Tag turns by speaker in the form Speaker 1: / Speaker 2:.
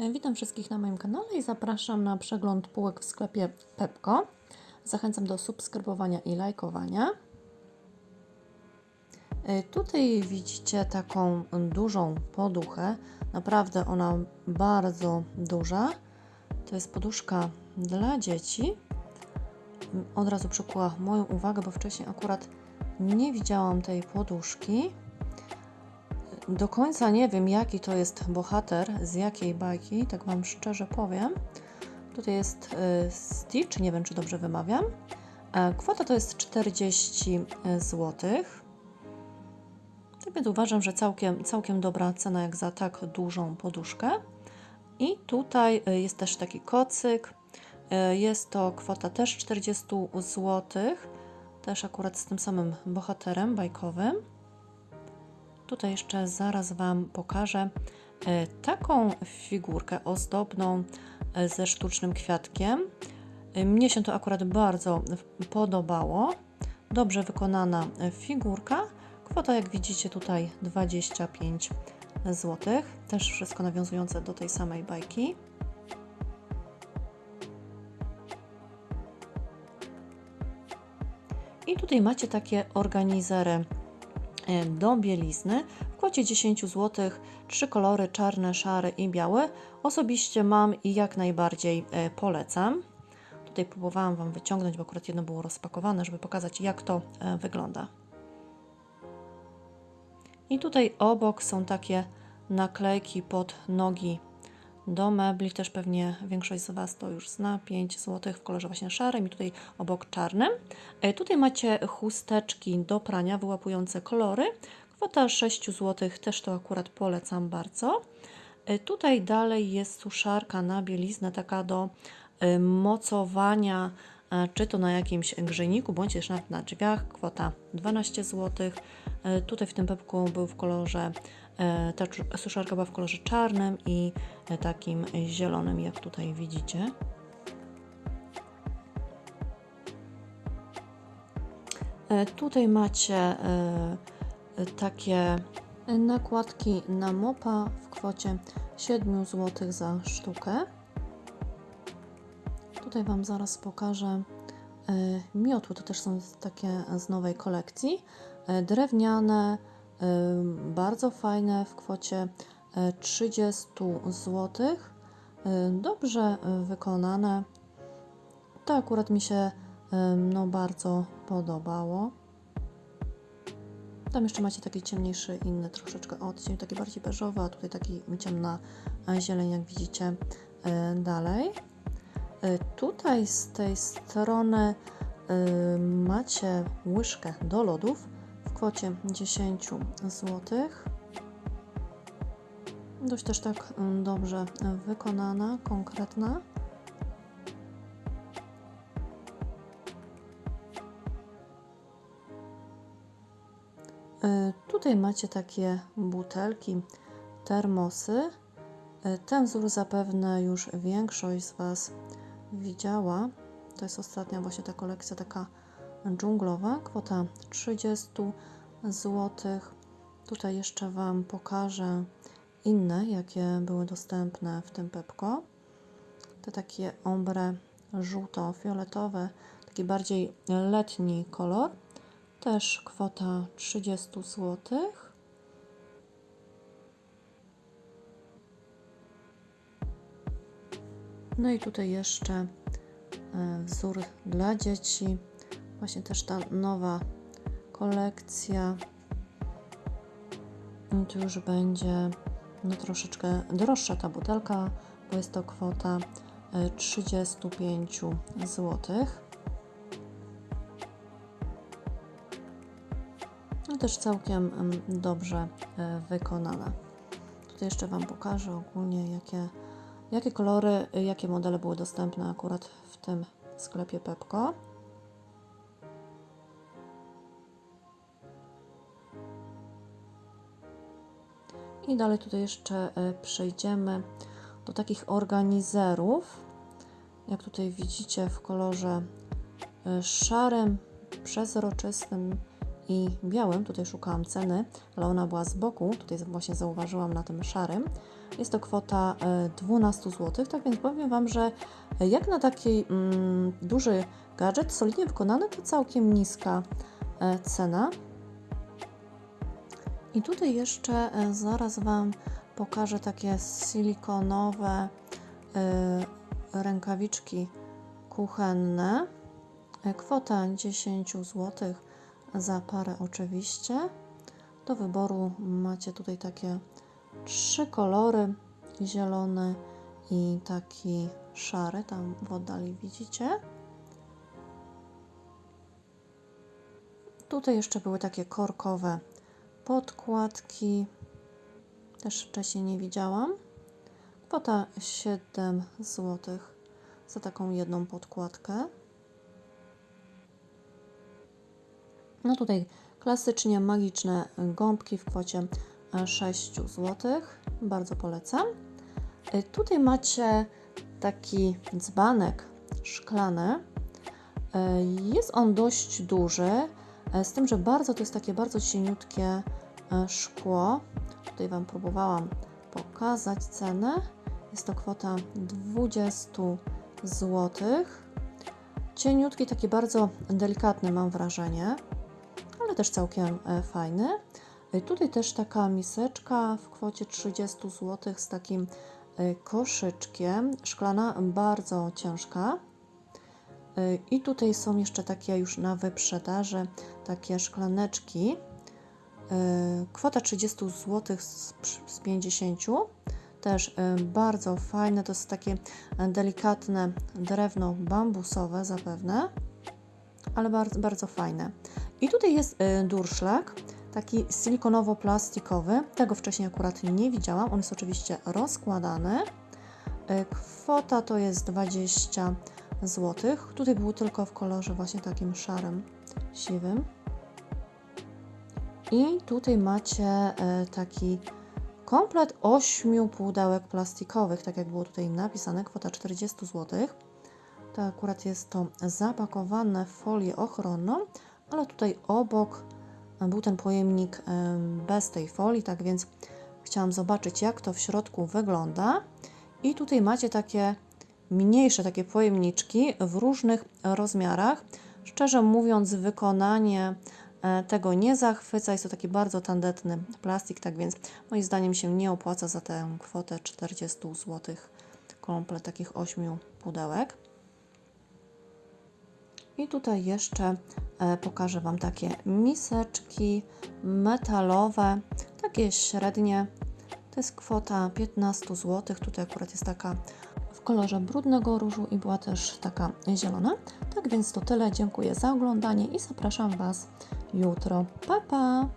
Speaker 1: E, Witam wszystkich na moim kanale i zapraszam na przegląd półek w sklepie Pepko. Zachęcam do subskrybowania i lajkowania. E, Tutaj widzicie taką dużą poduchę. Naprawdę ona bardzo duża. To jest poduszka dla dzieci. Od razu przykuła moją uwagę, bo wcześniej akurat nie widziałam tej poduszki. Do końca nie wiem, jaki to jest bohater, z jakiej bajki, tak Wam szczerze powiem. Tutaj jest y, Stitch, nie wiem, czy dobrze wymawiam. E, Kwota to jest 40 zł. Tak więc uważam, że całkiem, całkiem dobra cena jak za tak dużą poduszkę. I tutaj y, jest też taki kocyk. Jest to kwota też 40 zł. Też akurat z tym samym bohaterem bajkowym. Tutaj jeszcze zaraz Wam pokażę e, taką figurkę ozdobną e, ze sztucznym kwiatkiem. E, Mnie się to akurat bardzo podobało. Dobrze wykonana figurka. Kwota, jak widzicie, tutaj 25 zł. Też wszystko nawiązujące do tej samej bajki. I tutaj macie takie organizery do bielizny w kwocie 10 zł. Trzy kolory czarny, szary i biały. Osobiście mam i jak najbardziej e, polecam. Tutaj próbowałam Wam wyciągnąć, bo akurat jedno było rozpakowane, żeby pokazać jak to e, wygląda. I tutaj obok są takie naklejki pod nogi do mebli. Też pewnie większość z Was to już zna. 5 zł w kolorze właśnie szarym i tutaj obok czarnym. E, Tutaj macie chusteczki do prania wyłapujące kolory. Kwota 6 zł, też to akurat polecam bardzo. E, Tutaj dalej jest suszarka na bieliznę, taka do e, mocowania, czy to na jakimś grzejniku, bądź też na drzwiach. Kwota 12 zł. Tutaj w tym pepku był w kolorze, ta czu- suszarka była w kolorze czarnym i e, takim zielonym, jak tutaj widzicie. E, Tutaj macie e, e, takie nakładki na mopa w kwocie 7 zł za sztukę. Tutaj Wam zaraz pokażę e, miotły, to też są takie z nowej kolekcji. E, Drewniane, e, bardzo fajne w kwocie e, 30 zł. E, Dobrze e, wykonane. To akurat mi się no, bardzo podobało. Tam jeszcze macie taki ciemniejszy, inny troszeczkę odcień, taki bardziej beżowy, a tutaj taki ciemna e, zieleń, jak widzicie e, dalej. E, Tutaj z tej strony e, macie łyżkę do lodów kwocie 10 zł. Dość też tak mm, dobrze wykonana, konkretna. E, Tutaj macie takie butelki, termosy. E, Ten wzór zapewne już większość z Was widziała. To jest ostatnia właśnie ta kolekcja taka dżunglowa. Kwota 30 zł. Tutaj jeszcze Wam pokażę inne, jakie były dostępne w tym Pepko. Te takie ombre żółto-fioletowe, taki bardziej letni kolor. Też kwota 30 zł. No i tutaj jeszcze e, wzór dla dzieci. Właśnie też ta nowa kolekcja. I tu już będzie no, troszeczkę droższa ta butelka, bo jest to kwota e, 35 złotych. No też całkiem em, dobrze e, wykonane. Tutaj jeszcze Wam pokażę ogólnie, jakie, jakie kolory, jakie modele były dostępne akurat w tym sklepie Pepko. I dalej tutaj jeszcze e, przejdziemy do takich organizerów. Jak tutaj widzicie w kolorze e, szarym, przezroczystym i białym. Tutaj szukałam ceny, ale ona była z boku. Tutaj właśnie zauważyłam na tym szarym. Jest to kwota e, 12 zł, tak więc powiem Wam, że jak na taki mm, duży gadżet, solidnie wykonany, to całkiem niska e, cena. I tutaj jeszcze e, zaraz Wam pokażę takie silikonowe e, rękawiczki kuchenne. E, Kwota 10 zł za parę oczywiście. Do wyboru macie tutaj takie trzy kolory, zielony i taki szary, tam w oddali widzicie. Tutaj jeszcze były takie korkowe podkładki, też wcześniej nie widziałam. Kwota 7 zł za taką jedną podkładkę. No tutaj klasycznie magiczne gąbki w kwocie 6 zł. Bardzo polecam. Y, Tutaj macie taki dzbanek szklany. Y, Jest on dość duży, z tym, że bardzo to jest takie bardzo cieniutkie y, szkło. Tutaj Wam próbowałam pokazać cenę. Jest to kwota 20 zł. Cieniutki, taki bardzo delikatny mam wrażenie, ale też całkiem e, fajny. E, Tutaj też taka miseczka w kwocie 30 zł z takim e, koszyczkiem. Szklana, bardzo ciężka. E, I tutaj są jeszcze takie już na wyprzedaży, takie szklaneczki. E, Kwota 30 zł z, z 50. Też e, bardzo fajne, to jest takie delikatne drewno bambusowe zapewne, ale bardzo, bardzo fajne. I tutaj jest durszlak, taki silikonowo-plastikowy. Tego wcześniej akurat nie widziałam. On jest oczywiście rozkładany. Kwota to jest 20 zł. Tutaj był tylko w kolorze właśnie takim szarym, siwym. I tutaj macie e, taki komplet 8 pudełek plastikowych, tak jak było tutaj napisane, kwota 40 zł. To akurat jest to zapakowane w folię ochronną, ale tutaj obok był ten pojemnik em, bez tej folii, tak więc chciałam zobaczyć, jak to w środku wygląda. I tutaj macie takie mniejsze takie pojemniczki w różnych rozmiarach. Szczerze mówiąc, wykonanie e, tego nie zachwyca. Jest to taki bardzo tandetny plastik, tak więc moim zdaniem się nie opłaca za tę kwotę 40 zł. Komplet takich 8 pudełek. I tutaj jeszcze e, pokażę Wam takie miseczki metalowe, takie średnie. To jest kwota 15 zł. Tutaj akurat jest taka w kolorze brudnego różu i była też taka zielona. Tak więc to tyle. Dziękuję za oglądanie i zapraszam Was jutro. Pa, pa!